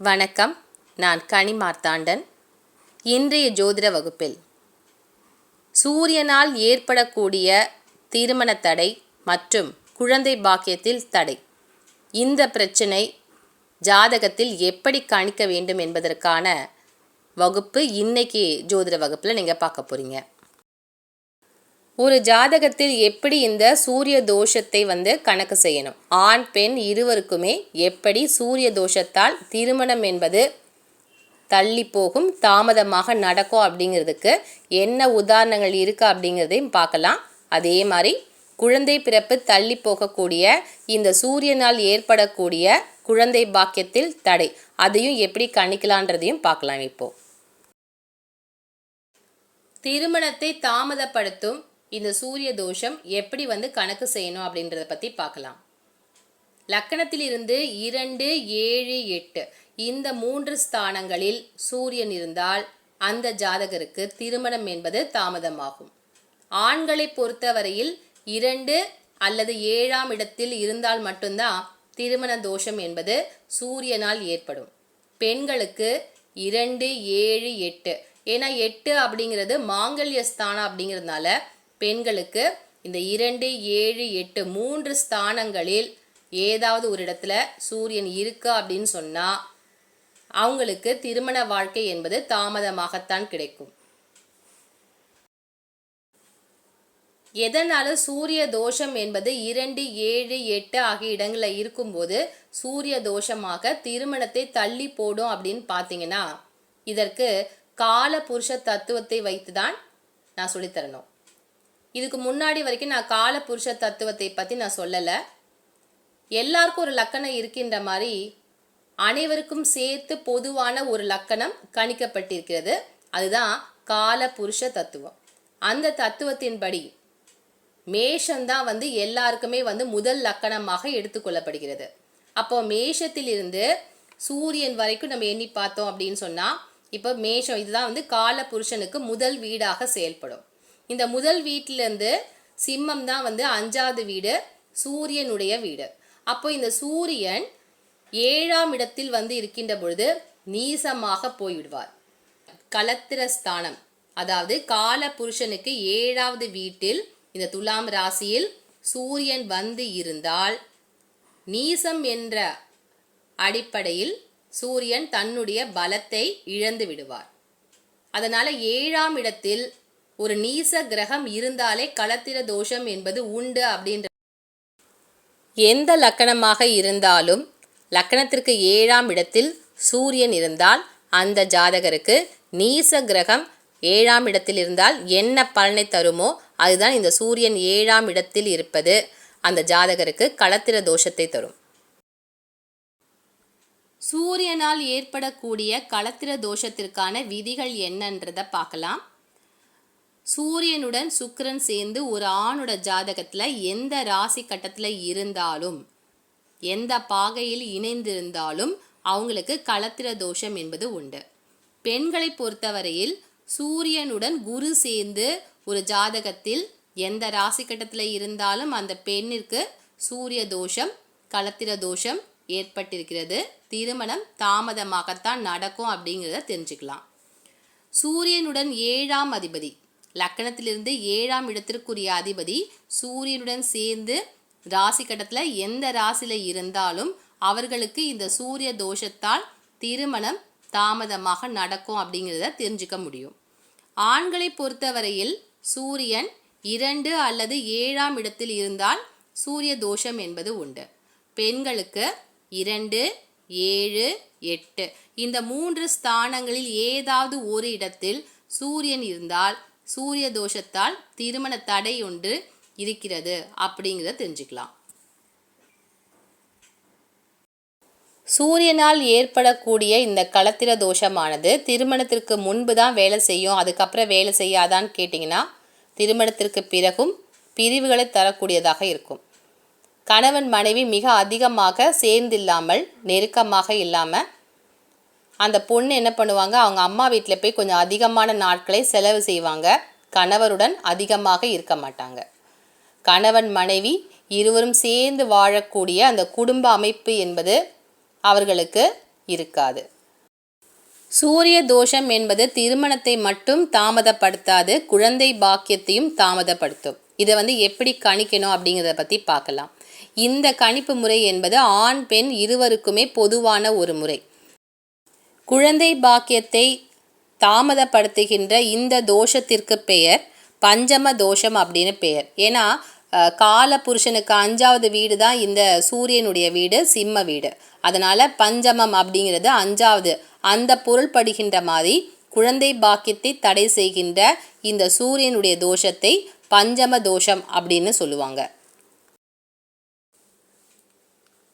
வணக்கம். நான் கனி மார்த்தாண்டன். இன்றைய ஜோதிட வகுப்பில் சூரியனால் ஏற்படக்கூடிய திருமண தடை மற்றும் குழந்தை பாக்கியத்தில் தடை. இந்த பிரச்சனை ஜாதகத்தில் எப்படி கணிக்க வேண்டும் என்பதற்கான வகுப்பு இன்னைக்கு ஜோதிட வகுப்பில் நீங்கள் பார்க்க போகிறீங்க ஒரு ஜாதகத்தில் எப்படி இந்த சூரிய தோஷத்தை வந்து கணக்கு செய்யணும்? ஆண் பெண் இருவருக்குமே எப்படி சூரிய தோஷத்தால் திருமணம் என்பது தள்ளி போகும் தாமதமாக நடக்கும் அப்படிங்கிறதுக்கு என்ன உதாரணங்கள் இருக்குது அப்படிங்கிறதையும் பார்க்கலாம். அதே மாதிரி குழந்தை பிறப்பு தள்ளி போகக்கூடிய இந்த சூரியனால் ஏற்படக்கூடிய குழந்தை பாக்கியத்தில் தடை அதையும் எப்படி கணிக்கலான்றதையும் பார்க்கலாம் இப்போ. திருமணத்தை தாமதப்படுத்தும் இந்த சூரிய தோஷம் எப்படி வந்து கணக்கு செய்யணும் அப்படின்றத பற்றி பார்க்கலாம். லக்கணத்திலிருந்து இரண்டு ஏழு எட்டு. இந்த மூன்று ஸ்தானங்களில் சூரியன் இருந்தால் அந்த ஜாதகருக்கு திருமணம் என்பது தாமதமாகும். ஆண்களை பொறுத்தவரையில் இரண்டு அல்லது ஏழாம் இடத்தில் இருந்தால் மட்டும்தான் திருமண தோஷம் என்பது சூரியனால் ஏற்படும். பெண்களுக்கு இரண்டு ஏழு எட்டு. ஏன்னா எட்டு அப்படிங்கிறது மாங்கல்ய ஸ்தானம் அப்படிங்கிறதுனால பெண்களுக்கு இந்த இரண்டு ஏழு எட்டு மூன்று ஸ்தானங்களில் ஏதாவது ஒரு இடத்துல சூரியன் இருக்கா அப்படின்னு சொன்னால் அவங்களுக்கு திருமண வாழ்க்கை என்பது தாமதமாகத்தான் கிடைக்கும். எதனால சூரிய தோஷம் என்பது இரண்டு ஏழு எட்டு ஆகிய இடங்களில் இருக்கும்போது சூரிய தோஷமாக திருமணத்தை தள்ளி போடும் அப்படின்னு பார்த்தீங்கன்னா இதற்கு கால புருஷ தத்துவத்தை வைத்து தான் நான் சொல்லித்தரணும். இதுக்கு முன்னாடி வரைக்கும் நான் கால புருஷ தத்துவத்தை பற்றி நான் சொல்லலை. எல்லாருக்கும் ஒரு லக்கணம் இருக்கின்ற மாதிரி அனைவருக்கும் சேர்த்து பொதுவான ஒரு லக்கணம் கணிக்கப்பட்டிருக்கிறது. அதுதான் கால புருஷ தத்துவம். அந்த தத்துவத்தின்படி மேஷந்தான் வந்து எல்லாருக்குமே வந்து முதல் லக்கணமாக எடுத்துக்கொள்ளப்படுகிறது அப்போ மேஷத்திலிருந்து சூரியன் வரைக்கும் நம்ம எண்ணி பார்த்தோம் அப்படின்னு சொன்னால் இப்போ மேஷம் இதுதான் வந்து கால புருஷனுக்கு முதல் வீடாக செயல்படும். இந்த முதல் வீட்டிலேருந்து சிம்மம் தான் வந்து அஞ்சாவது வீடு சூரியனுடைய வீடு. அப்போ இந்த சூரியன் ஏழாம் இடத்தில் வந்து இருக்கின்ற பொழுது நீசமாக போய்விடுவார். கலத்திர ஸ்தானம் அதாவது கால புருஷனுக்கு ஏழாவது வீட்டில் இந்த துலாம் ராசியில் சூரியன் வந்து இருந்தால் நீசம் என்ற அடிப்படையில் சூரியன் தன்னுடைய பலத்தை இழந்து விடுவார். அதனால ஏழாம் இடத்தில் ஒரு நீச கிரகம் இருந்தாலே களத்திர தோஷம் என்பது உண்டு அப்படின்ற எந்த லக்கணமாக இருந்தாலும் லக்கணத்திற்கு ஏழாம் இடத்தில் சூரியன் இருந்தால் அந்த ஜாதகருக்கு நீச கிரகம் ஏழாம் இடத்தில் இருந்தால் என்ன பலனை தருமோ அதுதான் இந்த சூரியன் ஏழாம் இடத்தில் இருப்பது. அந்த ஜாதகருக்கு களத்திர தோஷத்தை தரும். சூரியனால் ஏற்படக்கூடிய களத்திர தோஷத்திற்கான விதிகள் என்னன்றதை பார்க்கலாம். சூரியனுடன் சுக்கரன் சேர்ந்து ஒரு ஆணோட ஜாதகத்தில் எந்த ராசி கட்டத்தில் இருந்தாலும் எந்த பாகையில் இணைந்திருந்தாலும் அவங்களுக்கு களத்திர தோஷம் என்பது உண்டு. பெண்களை பொறுத்தவரையில் சூரியனுடன் குரு சேர்ந்து ஒரு ஜாதகத்தில் எந்த ராசி கட்டத்தில் இருந்தாலும் அந்த பெண்ணிற்கு சூரிய தோஷம் களத்திர தோஷம் ஏற்பட்டிருக்கிறது. திருமணம் தாமதமாகத்தான் நடக்கும் அப்படிங்கிறத தெரிஞ்சுக்கலாம். சூரியனுடன் ஏழாம் அதிபதி லக்கணத்திலிருந்து ஏழாம் இடத்திற்குரிய அதிபதி சூரியனுடன் சேர்ந்து ராசி கட்டத்தில் எந்த ராசியில் இருந்தாலும் அவர்களுக்கு இந்த சூரிய தோஷத்தால் திருமணம் தாமதமாக நடக்கும் அப்படிங்கிறத தெரிஞ்சுக்க முடியும். ஆண்களை பொறுத்தவரையில் சூரியன் இரண்டு அல்லது ஏழாம் இடத்தில் இருந்தால் சூரிய தோஷம் என்பது உண்டு. பெண்களுக்கு இரண்டு ஏழு எட்டு இந்த மூன்று ஸ்தானங்களில் ஏதாவது ஒரு இடத்தில் சூரியன் இருந்தால் சூரிய தோஷத்தால் திருமண தடை ஒன்று இருக்கிறது அப்படிங்கிறத தெரிஞ்சுக்கலாம். சூரியனால் ஏற்படக்கூடிய இந்த களத்திர தோஷமானது திருமணத்திற்கு முன்பு தான் வேலை செய்யும் அதுக்கப்புறம் வேலை செய்யாதான்னு கேட்டிங்கன்னா திருமணத்திற்கு பிறகும் பிரிவுகளை தரக்கூடியதாக இருக்கும். கணவன் மனைவி மிக அதிகமாக சேர்ந்தில்லாமல் நெருக்கமாக இல்லாமல் அந்த பொண்ணு என்ன பண்ணுவாங்க? அவங்க அம்மா வீட்டில் போய் கொஞ்சம் அதிகமான நாட்களை செலவு செய்வாங்க. கணவருடன் அதிகமாக இருக்க மாட்டாங்க. கணவன் மனைவி இருவரும் சேர்ந்து வாழக்கூடிய அந்த குடும்ப அமைப்பு என்பது அவர்களுக்கு இருக்காது. சூரிய தோஷம் என்பது திருமணத்தை மட்டும் தாமதப்படுத்தாது குழந்தை பாக்கியத்தையும் தாமதப்படுத்தும். இதை வந்து எப்படி கணிக்கணும் அப்படிங்கிறத பற்றி பார்க்கலாம். இந்த கணிப்பு முறை என்பது ஆண் பெண் இருவருக்குமே பொதுவான ஒரு முறை. குழந்தை பாக்கியத்தை தாமதப்படுத்துகின்ற இந்த தோஷத்திற்கு பெயர் பஞ்சம தோஷம் அப்படின்னு பெயர். ஏன்னா கால புருஷனுக்கு அஞ்சாவது வீடு தான் இந்த சூரியனுடைய வீடு சிம்ம வீடு. அதனால் பஞ்சமம் அப்படிங்கிறது அஞ்சாவது. அந்த பொருள் படுகின்ற மாதிரி குழந்தை பாக்கியத்தை தடை செய்கின்ற இந்த சூரியனுடைய தோஷத்தை பஞ்சம தோஷம் அப்படின்னு சொல்லுவாங்க.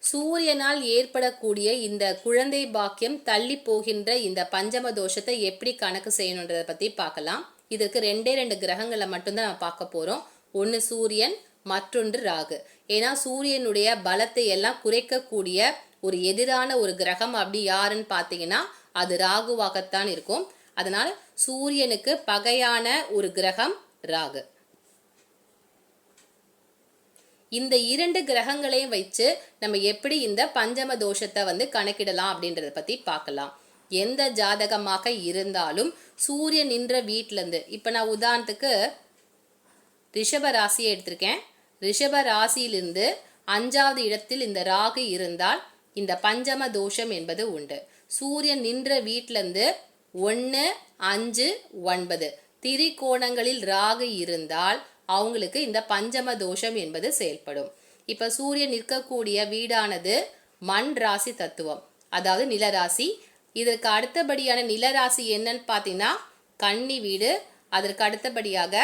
சூரியனால் ஏற்படக்கூடிய இந்த குழந்தை பாக்கியம் தள்ளி போகின்ற இந்த பஞ்சம தோஷத்தை எப்படி கணக்கு செய்யணுன்றதை பற்றி பார்க்கலாம். இதற்கு ரெண்டே ரெண்டு கிரகங்களை மட்டும்தான் நம்ம பார்க்க போகிறோம் ஒன்று சூரியன் மற்றொன்று ராகு. ஏன்னா சூரியனுடைய பலத்தை எல்லாம் குறைக்கக்கூடிய ஒரு எதிரான ஒரு கிரகம் அப்படி யாருன்னு பார்த்தீங்கன்னா அது ராகுவாகத்தான் இருக்கும். அதனால் சூரியனுக்கு பகையான ஒரு கிரகம் ராகு. இந்த இரண்டு கிரகங்களையும் வச்சு நம்ம எப்படி இந்த பஞ்சம தோஷத்தை வந்து கணக்கிடலாம் அப்படின்றத பற்றி பார்க்கலாம். எந்த ஜாதகமாக இருந்தாலும் சூரியன் நின்ற வீட்டிலேருந்து இப்போ நான் உதாரணத்துக்கு ரிஷப ராசியை எடுத்திருக்கேன். ரிஷப ராசியிலிருந்து அஞ்சாவது இடத்தில் இந்த ராகு இருந்தால் இந்த பஞ்சம தோஷம் என்பது உண்டு. சூரியன் நின்ற வீட்டிலேருந்து ஒன்று அஞ்சு ஒன்பது. திரிகோணங்களில் ராகு இருந்தால் அவங்களுக்கு இந்த பஞ்சம தோஷம் என்பது செயல்படும். இப்போ சூரியன் நிற்கக்கூடிய வீடானது மண் ராசி தத்துவம். அதாவது நிலராசி. இதற்கு அடுத்தபடியான நிலராசி என்னன்னு பார்த்தீங்கன்னா கன்னி வீடு அதற்கு அடுத்தபடியாக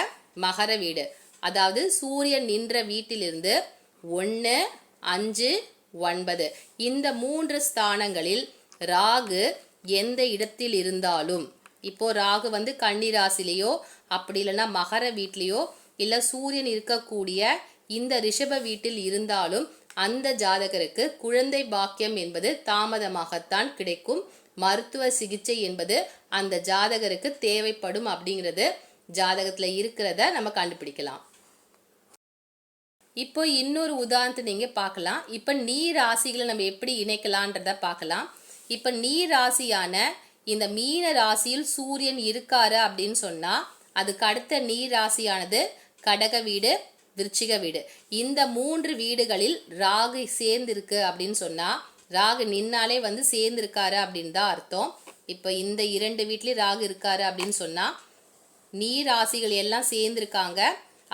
மகர வீடு. அதாவது சூரியன் நின்ற வீட்டிலிருந்து ஒன்று அஞ்சு ஒன்பது. இந்த மூன்று ஸ்தானங்களில் ராகு எந்த இடத்தில் இருந்தாலும் இப்போ ராகு வந்து கன்னி ராசிலேயோ அப்படி இல்லைன்னா மகர வீட்லேயோ இல்லை சூரியன் இருக்கக்கூடிய இந்த ரிஷப வீட்டில் இருந்தாலும் அந்த ஜாதகருக்கு குழந்தை பாக்கியம் என்பது தாமதமாகத்தான் கிடைக்கும். மருத்துவ சிகிச்சை என்பது அந்த ஜாதகருக்கு தேவைப்படும் அப்படிங்கிறது ஜாதகத்தில் இருக்கிறத நம்ம கண்டுபிடிக்கலாம். இப்போ இன்னொரு உதாரணத்தை நீங்கள் பார்க்கலாம். இப்போ நீர் ராசிகளை நம்ம எப்படி இணைக்கலான்றத பார்க்கலாம். இப்போ நீர் ராசியான இந்த மீன ராசியில் சூரியன் இருக்காரு அப்படின்னு சொன்னால் அதுக்கு அடுத்த நீர் ராசியானது கடக வீடு விருச்சிக வீடு. இந்த மூன்று வீடுகளில் ராகு சேர்ந்திருக்கு அப்படின்னு சொன்னால் ராகு நின்னாலே வந்து சேர்ந்திருக்காரு அப்படின்னு தான் அர்த்தம். இப்போ இந்த இரண்டு வீட்லேயும் ராகு இருக்காரு அப்படின்னு சொன்னால் நீர் ராசிகள் எல்லாம் சேர்ந்திருக்காங்க.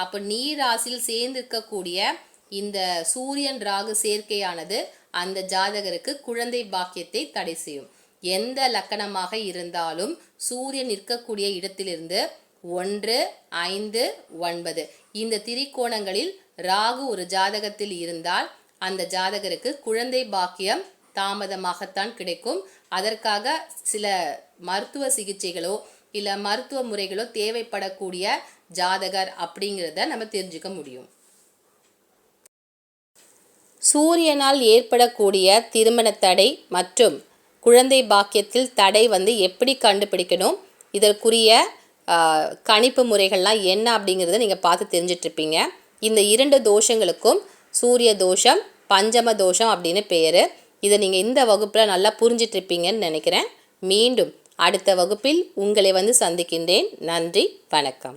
அப்போ நீர் ராசியில் சேர்ந்திருக்கக்கூடிய இந்த சூரியன் ராகு சேர்க்கையானது அந்த ஜாதகருக்கு குழந்தை பாக்கியத்தை தடை செய்யும். எந்த லக்கணமாக இருந்தாலும் சூரியன் நிற்கக்கூடிய இடத்திலிருந்து ஒன்று ஐந்து ஒன்பது. இந்த திரிகோணங்களில் ராகு ஒரு ஜாதகத்தில் இருந்தால் அந்த ஜாதகருக்கு குழந்தை பாக்கியம் தாமதமாகத்தான் கிடைக்கும். அதற்காக சில மருத்துவ சிகிச்சைகளோ இல்லை மருத்துவ முறைகளோ தேவைப்படக்கூடிய ஜாதகர் அப்படிங்கிறத நம்ம தெரிஞ்சுக்க முடியும். சூரியனால் ஏற்படக்கூடிய திருமண தடை மற்றும் குழந்தை பாக்கியத்தில் தடை வந்து எப்படி கண்டுபிடிக்கணும்? இதற்குரிய கணிப்பு முறைகள்லாம் என்ன அப்படிங்கிறத நீங்கள் பார்த்து தெரிஞ்சிட்ருப்பீங்க. இந்த இரண்டு தோஷங்களுக்கும் சூரிய தோஷம் பஞ்சம தோஷம் அப்படின்னு பேர். இதை நீங்கள் இந்த வகுப்பில் நல்லா புரிஞ்சிட்ருப்பீங்கன்னு நினைக்கிறேன். மீண்டும் அடுத்த வகுப்பில் உங்களை வந்து சந்திக்கின்றேன். நன்றி வணக்கம்.